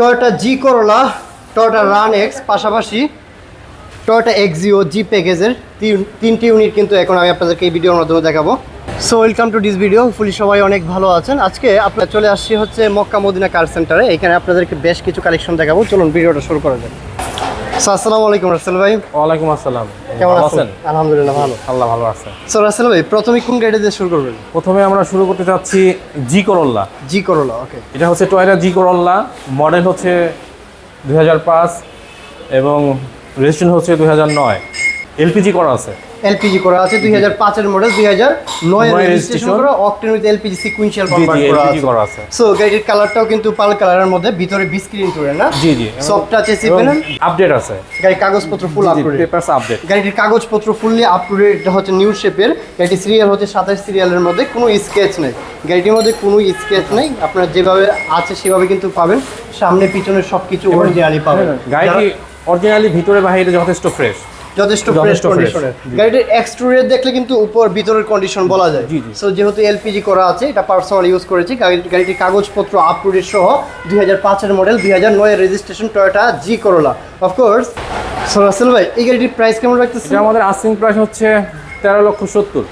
Toyota G Corolla Toyota Runx পাশাপাশি Toyota Axio G প্যাকেজের তিন, তিনটি ইউনিট কিন্তু এখন আমি আপনাদেরকে এই ভিডিওর মাধ্যমে দেখাবো। So welcome to this video fully সবাই অনেক ভালো আছেন। আজকে আপনার চলে আসছি হচ্ছে মক্কা মদিনা কার সেন্টারে এখানে আপনাদেরকে বেশ কিছু কালেকশন দেখাবো। চলুন ভিডিওটা শুরু করা যাক। আসসালামু আলাইকুম রাসেল ভাই। ওয়ালাইকুম আসসালাম। কেমন আছেন? আলহামদুলিল্লাহ ভালো। আল্লাহ ভালো আছে স্যার রাসেল ভাই প্রথমে কোন গাড়ি দিয়ে শুরু করবেন? প্রথমে আমরা শুরু করতে চাচ্ছি জি করল্লা জি করল্লা ওকে এটা হচ্ছে টয়টা জি করল্লা মডেল হচ্ছে দুই হাজার পাঁচ এবং রেজিস্ট্রেশন হচ্ছে দু হাজার নয়। এলপিজি করা আছে। এলপিজি করা আছে দুই হাজার পাঁচের মডেল দুই হাজার নয় রেজিস্ট্রেশন করা octane with LPG sequential convert করা আছে। সো গাড়ির কালারটাও কিন্তু পাল কালারের মধ্যে ভিতরে বিস্ক্রিন টুরে না? জি জি। সফট টাচ এসি পেলেন আপডেট আছে। গাড়ির কাগজপত্র full up to date papers update গাড়িটির কাগজপত্র ফুললি আপ টু ডেট হচ্ছে নিউ শেপের গাড়িটি সিরিয়াল হচ্ছে সাতাশ সিরিয়ালের মধ্যে কোনো স্কেচ নেই। গাড়িটির মধ্যে কোনো স্কেচ নেই। আপনারা যেভাবে আছে সেভাবে কিন্তু পাবেন। সামনে পিছনে সবকিছু অরিজিনালি পাবেন। গাড়িটি অরিজিনালি ভিতরে বাইরে যথেষ্ট ফ্রেশ যথেষ্ট ফ্রেশ কন্ডিশনের গাড়িটির এক্সটেরিয়র দেখলে কিন্তু উপর ভিতরের কন্ডিশন বলা যায়। সো যেহেতু এলপিজি করা আছে এটা পার্সোনাল ইউজ করেছি। গাড়িটির কাগজপত্র আপ টু ডেট সহ দুই হাজার পাঁচের মডেল দুই হাজার নয়ের registration Toyota G Corolla of course so Rasel ভাই এই গাড়িটির প্রাইস কেমন রাখতেছে আমাদের আস্কিং প্রাইস হচ্ছে তেরো লক্ষ সত্তর।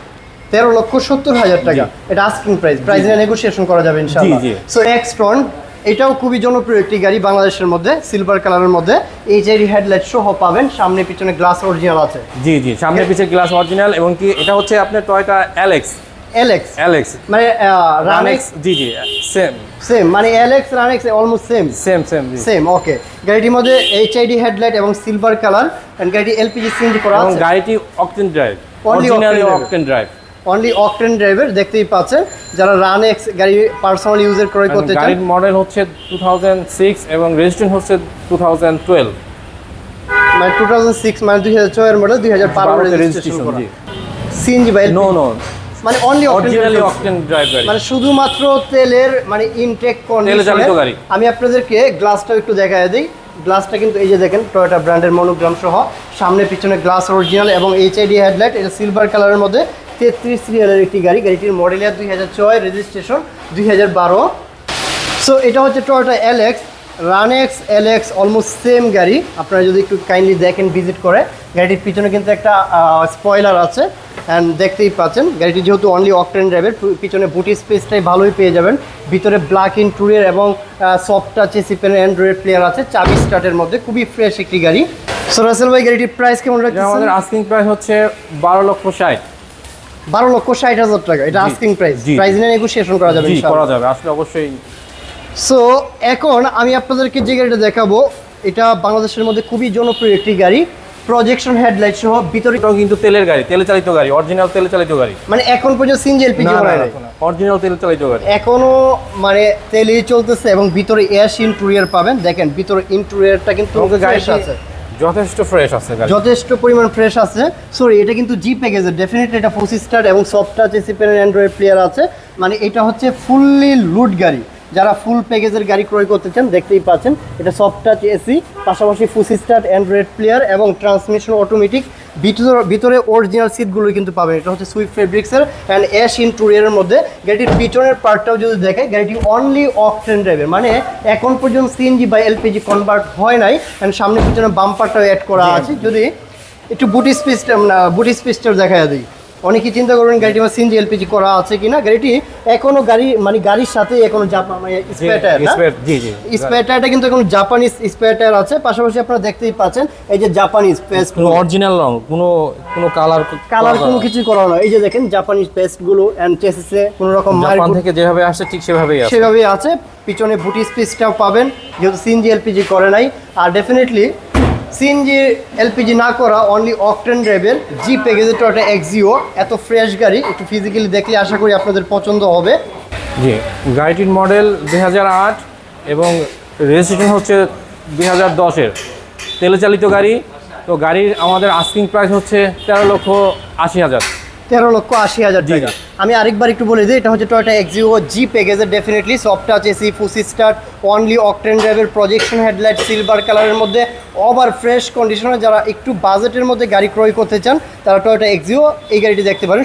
তেরো লক্ষ সত্তর হাজার টাকা। এটা আস্কিং প্রাইস প্রাইস নিয়ে নেগোসিয়েশন করা যাবে ইনশাআল্লাহ। সো এক্সট্রন এটাও খুবই জনপ্রিয় একটি গাড়ি বাংলাদেশের মধ্যে সিলভার কালারের মধ্যে। এইচআইডি হেডলাইট সহ পাবেন সামনে পিছনে গ্লাস অরিজিনাল আছে। জি জি সামনে পিছনে গ্লাস অরিজিনাল এবং কি এটা হচ্ছে আপনার টয়টা অ্যালেক্স এলএক্স অ্যালেক্স মানে রানেক্স জি জি সেম সেম মানে LX Runx almost same same same same okay গাড়িটির মধ্যে এইচআইডি হেডলাইট এবং সিলভার কালার গাড়িটি এলপিজি সিএনজি করা এবং আছে। গাড়িটি octane drive originally octane drive only octane driver দেখতেই পাচ্ছেন। যারা রান এক্স গাড়ি পার্সোনাল ইউজের ক্রয় করতে চান। গাড়ির মডেল হচ্ছে টু থাউজেন্ড সিক্স এবং রেজিস্ট্রেশন হচ্ছে টু থাউজেন্ড টুয়েলভ মানে টু থাউজেন্ড সিক্স মানে দুই হাজার ছয়ের মডেল দুই হাজার বারো registration CNG bike no no মানে অনলি অরিজিনালি অকটেন ড্রাইভ গাড়ি। মানে শুধুমাত্র তেলের মানে ইনটেক গাড়ি। আমি আপনাদেরকে গ্লাসটাও একটু দেখায় দিই। গ্লাসটা কিন্তু এই যে দেখেন টয়োটা ব্র্যান্ডের মনোগ্রাম সহ। সামনে পিছনে গ্লাস অরিজিনাল এবং এইচআইডি হেডলাইট এটা সিলভার কালারের মধ্যে তেত্রিশ সিরিয়ালের একটি গাড়ি গাড়িটির মডেল ইয়ার দুই হাজার ছয় রেজিস্ট্রেশন দুই হাজার বারো। সো এটা হচ্ছে Toyota Allex Runx Allex almost same গাড়ি। আপনারা যদি একটু কাইন্ডলি দেখেন ভিজিট করে গাড়িটির পিছনে কিন্তু একটা স্পয়লার আছে। অ্যান্ড দেখতেই পাচ্ছেন গাড়িটি যেহেতু অনলি অকটেন ড্রাইভের পিছনে বুটি স্পেসটাই ভালোই পেয়ে যাবেন। ভিতরে ব্ল্যাক ইন টুরের এবং soft touch AC pen Android player আছে। চাবি স্টার্টের মধ্যে খুবই ফ্রেশ একটি গাড়ি। সো রাসেল ভাই গাড়িটির প্রাইস কেমন এটা রাখছেন আমাদের আস্কিং প্রাইস হচ্ছে বারো লক্ষ ষাট। বারো লক্ষ ষাট হাজার টাকা। এটা আস্কিং প্রাইস প্রাইস নিয়ে নেগোসিয়েশন করা যাবে করা যাবে। আসলে অবশ্যই সো এখন আমি আপনাদেরকে যে গাড়িটা দেখাবো এটা বাংলাদেশের মধ্যে খুবই জনপ্রিয় একটি গাড়ি। প্রজেকশন হেডলাইট সহ ভিতরে এটাও কিন্তু তেলের গাড়ি তেলে চালিত গাড়ি অরিজিনাল তেলে চালিত গাড়ি। মানে এখন পর্যন্ত সিনজি এলপিজি অরিজিনাল তেলে চালিত গাড়ি। এখনও মানে তেলেই চলতেছে এবং ভিতরে এয়ার ইন্টুরিয়ার পাবেন। দেখেন ভিতরে ইন্টুরিয়ারটা কিন্তু গাড়ি আছে। যথেষ্ট ফ্রেশ আছে যথেষ্ট পরিমাণ ফ্রেশ আছে। সরি এটা কিন্তু জি প্যাকেজের ডেফিনেটলি এটা ফোর স্টার এবং soft touch AC pen Android player আছে। মানে এটা হচ্ছে ফুললি লুট গাড়ি। যারা ফুল প্যাকেজের গাড়ি ক্রয় করতে চান দেখতেই পাচ্ছেন এটা সফট টাচ এসি পাশাপাশি ফুসি স্টার্ট অ্যান্ড্রয়েড প্লেয়ার এবং ট্রান্সমিশন অটোমেটিক ভিতরে ভিতরে অরিজিনাল সিটগুলো কিন্তু পাবেন। এটা হচ্ছে সুইফট ফেব্রিক্সের অ্যান্ড অ্যাশ ইন্টুরিয়ারের মধ্যে। গাড়িটির পিছনের পার্টটাও যদি দেখে গাড়িটি অনলি অকটেন ড্রাইভের মানে এখন পর্যন্ত সিএনজি বা এলপিজি কনভার্ট হয় নাই অ্যান্ড সামনে পিছনে বাম্পারটাও অ্যাড করা আছে। যদি একটু বুটি স্পেসটা বুটি স্পেসটাও দেখা দিই। অনেকেই চিন্তা করবেন গাড়িটি আমার সিএনজি এলপিজি করা আছে কিনা। গাড়িটি এখনও গাড়ি মানে গাড়ির সাথে এখনও জাপান মানে স্পেয়ার টায়ার জি জি স্পেয়ার টায়ারটা কিন্তু এখন জাপানিজ স্পেয়ার টায়ার আছে। পাশাপাশি আপনারা দেখতেই পাচ্ছেন এই যে জাপানিজ পেস্ট কোনো অরিজিনাল রং কোনো কোনো কালার কালার কোনো কিছু করা না। এই যে দেখেন জাপানিজ পেস্টগুলো এন্ড চেসিসে কোনো রকম জাপান থেকে যেভাবে আসে ঠিক সেভাবেই আছে। সেভাবেই আছে। পিছনে বুটি স্পেসটাও পাবেন যেহেতু সিএনজি এলপিজি করে নাই। আর ডেফিনেটলি সিএনজি, এলপিজি না করা অনলি অকটেন ড্রাইভের জি প্যাকেজের টয়টা এক্সিও এত ফ্রেশ গাড়ি, একটু ফিজিক্যালি দেখলে আশা করি আপনাদের পছন্দ হবে। জি, গাড়িটির মডেল দু হাজার আট এবং রেজিস্ট্রেশন হচ্ছে দুই হাজার দশের। তেলে চালিত গাড়ি, তো গাড়ির আমাদের আস্কিং প্রাইস হচ্ছে তেরো লক্ষ আশি হাজার। তেরো লক্ষ আশি হাজার টাকা। আমি আরেকবার একটু বলে দিই এটা হচ্ছে টয়টা এক্সিও জি প্যাকেজের definitely soft touch AC push start only octane ড্রাইভের প্রজেকশন হেডলাইট সিলভার কালারের মধ্যে ওভার ফ্রেশ কন্ডিশনে যারা একটু বাজেটের মধ্যে গাড়ি ক্রয় করতে চান তারা টয়টা এক্সিও এই গাড়িটি দেখতে পারেন।